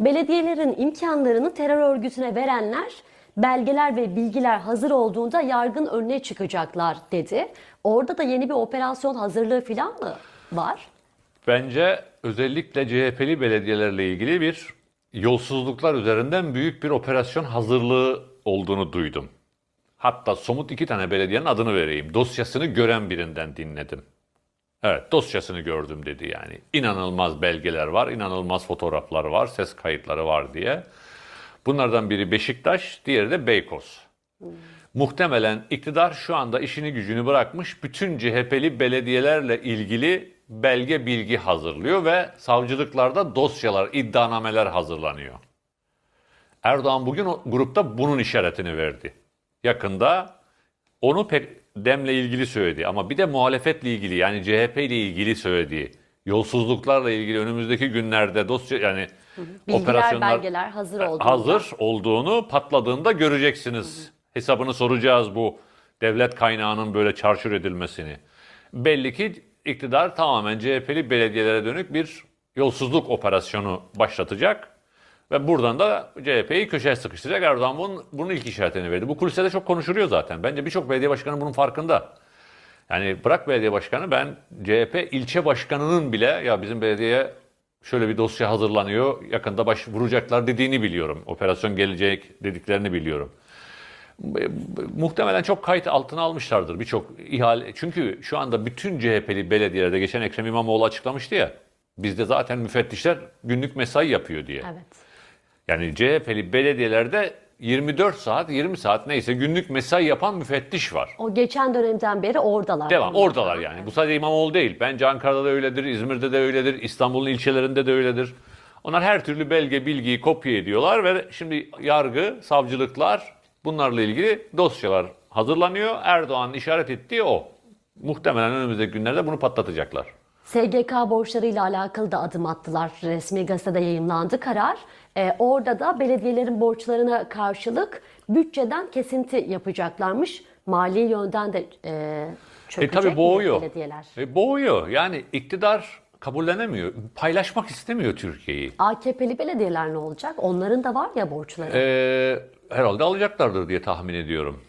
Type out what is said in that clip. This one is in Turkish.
Belediyelerin imkanlarını terör örgütüne verenler belgeler ve bilgiler hazır olduğunda yargın önüne çıkacaklar dedi. Orada da yeni bir operasyon hazırlığı falan mı var? Bence özellikle CHP'li belediyelerle ilgili bir yolsuzluklar üzerinden büyük bir operasyon hazırlığı olduğunu duydum. Hatta somut iki tane belediyenin adını vereyim. Dosyasını gören birinden dinledim. Evet dosyasını gördüm dedi yani. İnanılmaz belgeler var, inanılmaz fotoğraflar var, ses kayıtları var diye. Bunlardan biri Beşiktaş, diğeri de Beykoz. Muhtemelen iktidar şu anda işini gücünü bırakmış bütün CHP'li belediyelerle ilgili belge bilgi hazırlıyor ve savcılıklarda dosyalar, iddianameler hazırlanıyor. Erdoğan bugün o grupta bunun işaretini verdi. Yakında onu pek demle ilgili söyledi ama bir de muhalefetle ilgili yani CHP ile ilgili söylediği yolsuzluklarla ilgili önümüzdeki günlerde dosya yani Bilgiler, belgeler hazır olduğunda. hazır olduğunu patladığında göreceksiniz. Hesabını soracağız bu devlet kaynağının böyle çarçur edilmesini. Belli ki iktidar tamamen CHP'li belediyelere dönük bir yolsuzluk operasyonu başlatacak. Ve buradan da CHP'yi köşeye sıkıştıracak. Erdoğan bunun, bunun ilk işaretini verdi. Bu kuliste çok konuşuluyor zaten. Bence birçok belediye başkanı bunun farkında. Yani bırak belediye başkanı ben CHP ilçe başkanının bile ya bizim belediyeye şöyle bir dosya hazırlanıyor yakında başvuracaklar dediğini biliyorum. Operasyon gelecek dediklerini biliyorum. Muhtemelen çok kayıt altına almışlardır birçok ihale. Çünkü şu anda bütün CHP'li belediyelerde geçen Ekrem İmamoğlu açıklamıştı ya. Bizde zaten müfettişler günlük mesai yapıyor diye. Evet. Yani CHP'li belediyelerde 24 saat 20 saat neyse günlük mesai yapan müfettiş var. O geçen dönemden beri oradalar. Devam oradalar yani. Bu sadece İmamoğlu değil. Bence Ankara'da da öyledir, İzmir'de de öyledir, İstanbul'un ilçelerinde de öyledir. Onlar her türlü belge, bilgiyi kopya ediyorlar ve şimdi yargı, savcılıklar bunlarla ilgili dosyalar hazırlanıyor. Erdoğan'ın işaret ettiği o. Muhtemelen önümüzdeki günlerde bunu patlatacaklar. SGK borçlarıyla alakalı da adım attılar. Resmi gazetede yayınlandı karar. Ee, orada da belediyelerin borçlarına karşılık bütçeden kesinti yapacaklarmış. Mali yönden de e, E çökecek tabi mi boğuyor. belediyeler? E, boğuyor. Yani iktidar kabullenemiyor. Paylaşmak istemiyor Türkiye'yi. AKP'li belediyeler ne olacak? Onların da var ya borçları. Ee, herhalde alacaklardır diye tahmin ediyorum.